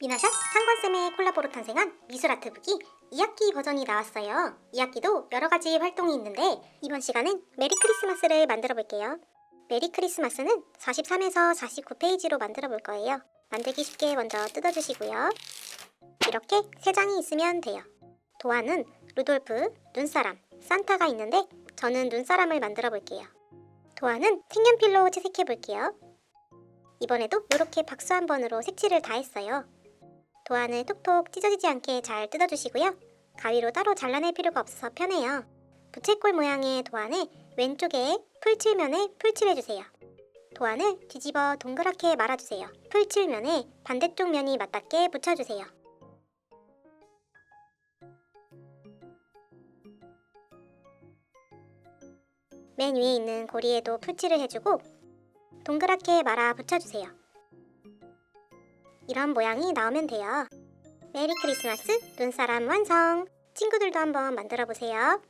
미나샵 상권쌤의 콜라보로 탄생한 미술아트북이 2학기 버전이 나왔어요. 2학기도 여러 가지 활동이 있는데 이번 시간은 메리 크리스마스를 만들어 볼게요. 메리 크리스마스는 43에서 49페이지로 만들어 볼 거예요. 만들기 쉽게 먼저 뜯어주시고요. 이렇게 세 장이 있으면 돼요. 도안은 루돌프, 눈사람, 산타가 있는데 저는 눈사람을 만들어 볼게요. 도안은 색연필로 채색해 볼게요. 이번에도 이렇게 박수 한 번으로 색칠을 다 했어요. 도안을 톡톡 찢어지지 않게 잘 뜯어주시고요. 가위로 따로 잘라낼 필요가 없어서 편해요. 부채꼴 모양의 도안을 왼쪽에 풀칠면에 풀칠해주세요. 도안을 뒤집어 동그랗게 말아주세요. 풀칠면에 반대쪽 면이 맞닿게 붙여주세요. 맨 위에 있는 고리에도 풀칠을 해주고 동그랗게 말아 붙여주세요. 이런 모양이 나오면 돼요. 메리 크리스마스 눈사람 완성! 친구들도 한번 만들어 보세요.